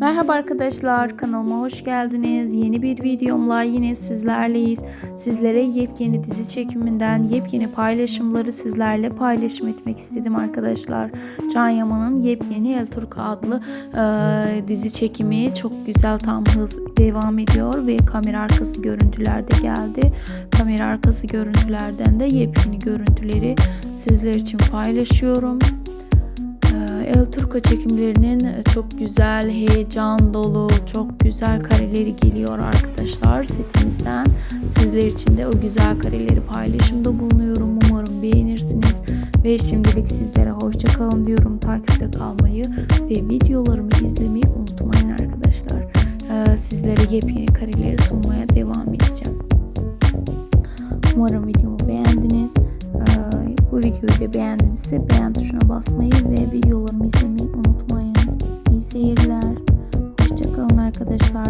Merhaba arkadaşlar kanalıma hoş geldiniz. Yeni bir videomla yine sizlerleyiz. Sizlere yepyeni dizi çekiminden yepyeni paylaşımları sizlerle paylaşım etmek istedim arkadaşlar. Can Yaman'ın yepyeni El Turka adlı e, dizi çekimi çok güzel tam hız devam ediyor ve kamera arkası görüntüler de geldi. Kamera arkası görüntülerden de yepyeni görüntüleri sizler için paylaşıyorum. El Turco çekimlerinin çok güzel, heyecan dolu, çok güzel kareleri geliyor arkadaşlar setimizden. Sizler için de o güzel kareleri paylaşımda bulunuyorum. Umarım beğenirsiniz. Ve şimdilik sizlere hoşça kalın diyorum. Takipte kalmayı ve videolarımı izlemeyi unutmayın arkadaşlar. Ee, Sizlere yepyeni kareleri sunmaya devam edeceğim. Umarım video beğendiyse beğen tuşuna basmayı ve videolarımı izlemeyi unutmayın. İyi seyirler. Hoşçakalın arkadaşlar.